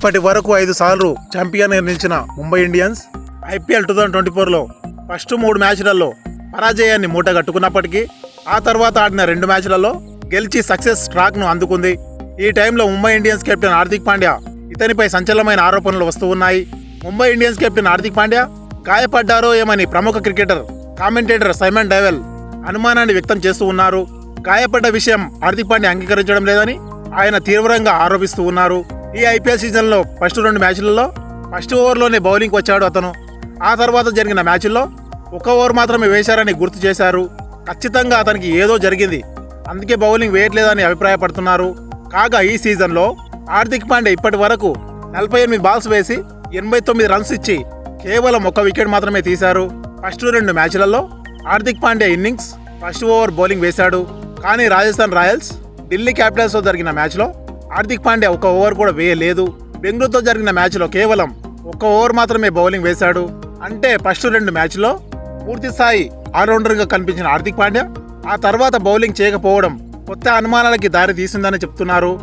ఇప్పటి వరకు ఐదు సార్లు ఛాంపియన్ నిలిచిన Mumbai Indians IPL two thousand twenty ఫోర్లో ఫస్ట్ మూడు మ్యాచ్లలో పరాజయాన్ని మూట కట్టుకున్నప్పటికీ ఆ తర్వాత ఆడిన రెండు మ్యాచ్లలో గెలిచి సక్సెస్ ట్రాక్ను అందుకుంది. ఈ టైంలో ముంబై ఇండియన్స్ కెప్టెన్ హార్దిక్ పాండ్యా ఇతనిపై సంచలనమైన ఆరోపణలు వస్తూ ఉన్నాయి. ముంబై ఇండియన్స్ కెప్టెన్ హార్దిక్ పాండ్యా గాయపడ్డారో ఏమని ప్రముఖ క్రికెటర్ కామెంటేటర్ సైమన్ డైవెల్ అనుమానాన్ని వ్యక్తం చేస్తూ ఉన్నారు. గాయపడ్డ విషయం హార్దిక్ పాండ్యా అంగీకరించడం లేదని ఆయన తీవ్రంగా ఆరోపిస్తూ ఉన్నారు. ఈ ఐపీఎల్ సీజన్లో ఫస్ట్ రెండు మ్యాచ్లలో ఫస్ట్ ఓవర్లోనే బౌలింగ్ వచ్చాడు అతను. ఆ తర్వాత జరిగిన మ్యాచ్ల్లో ఒక ఓవర్ మాత్రమే వేశారని గుర్తు చేశారు. ఖచ్చితంగా అతనికి ఏదో జరిగింది. అందుకే బౌలింగ్ వేయట్లేదని అభిప్రాయపడుతున్నారు. కాగా ఈ సీజన్లో హార్దిక్ పాండే ఇప్పటి వరకు నలభై ఎనిమిది బాల్స్ వేసి ఎనభై తొమ్మిది రన్స్ ఇచ్చి కేవలం ఒక వికెట్ మాత్రమే తీశారు. ఫస్ట్ రెండు మ్యాచ్లలో Hardik Pandey innings first over bowling వేశాడు. కానీ రాజస్థాన్ రాయల్స్ ఢిల్లీ క్యాపిటల్స్తో జరిగిన మ్యాచ్లో హార్దిక్ పాండే ఒక ఓవర్ కూడా వేయలేదు. బెంగళూరుతో జరిగిన మ్యాచ్లో కేవలం ఒక ఓవర్ మాత్రమే బౌలింగ్ వేశాడు. అంటే ఫస్ట్ రెండు మ్యాచ్లో పూర్తి స్థాయి ఆల్రౌండర్గా కనిపించిన హార్దిక్ పాండ్యా ఆ తర్వాత బౌలింగ్ చేయకపోవడం కొత్త అనుమానాలకి దారి తీసిందని చెప్తున్నారు.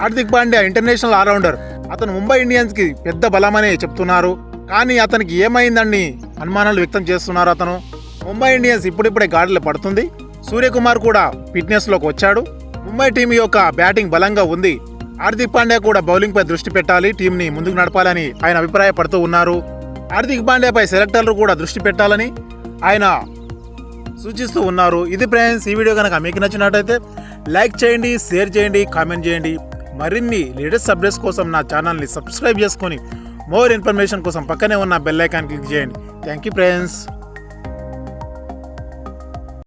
హార్దిక్ పాండ్యా ఇంటర్నేషనల్ ఆల్రౌండర్ అతను ముంబై ఇండియన్స్కి పెద్ద బలమనే చెప్తున్నారు. కానీ అతనికి ఏమైందని అనుమానాలు వ్యక్తం చేస్తున్నారు అతను. ముంబై ఇండియన్స్ ఇప్పుడిప్పుడే గాడిలో పడుతుంది. సూర్యకుమార్ కూడా ఫిట్నెస్లోకి వచ్చాడు. ముంబై టీం యొక్క బ్యాటింగ్ బలంగా ఉంది. హార్దిక్ పాండ్యా కూడా బౌలింగ్ పై దృష్టి పెట్టాలి టీంని ముందుకు నడపాలని ఆయన అభిప్రాయపడుతూ ఉన్నారు. హార్దిక్ పాండ్యాపై సెలెక్టర్లు కూడా దృష్టి పెట్టాలని ఆయన సూచిస్తూ ఉన్నారు. ఇది ఫ్రెండ్స్ ఈ వీడియో కనుక మీకు నచ్చినట్టయితే లైక్ చేయండి షేర్ చేయండి కామెంట్ చేయండి. మరిన్ని లేటెస్ట్ అప్డేట్స్ కోసం నా ఛానల్ని సబ్స్క్రైబ్ చేసుకొని మోర్ ఇన్ఫర్మేషన్ కోసం పక్కనే ఉన్న బెల్ ఐకాన్ క్లిక్ చేయండి. Thank you friends.